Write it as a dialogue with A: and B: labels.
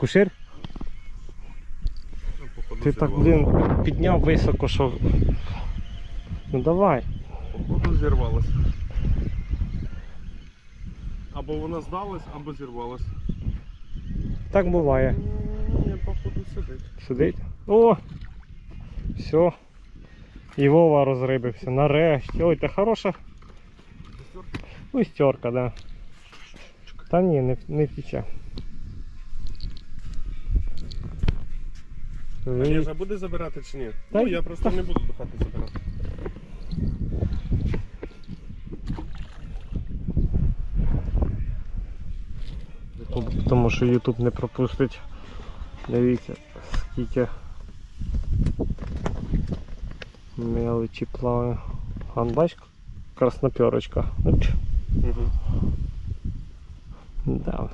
A: Кушир?
B: Ну,
A: Ти так, блін, підняв високо, що. Ну давай.
B: Походу зірвалась. Або вона здалась, або зірвалась.
A: Так буває.
B: Ні, походу сидить.
A: Сидить. О! Все. І Вова розрибився. Нарешті. Ой, та хороша. Ну, стерка, да. Та ні, не, не втіче.
B: Олежа буде забирати чи ні?
A: Та
B: ну, я просто не буду до хати забирати.
A: Тому що YouTube не пропустить. Дивіться, скільки мелочі плаває. А бач, красноперочка.
B: Угу.
A: Да.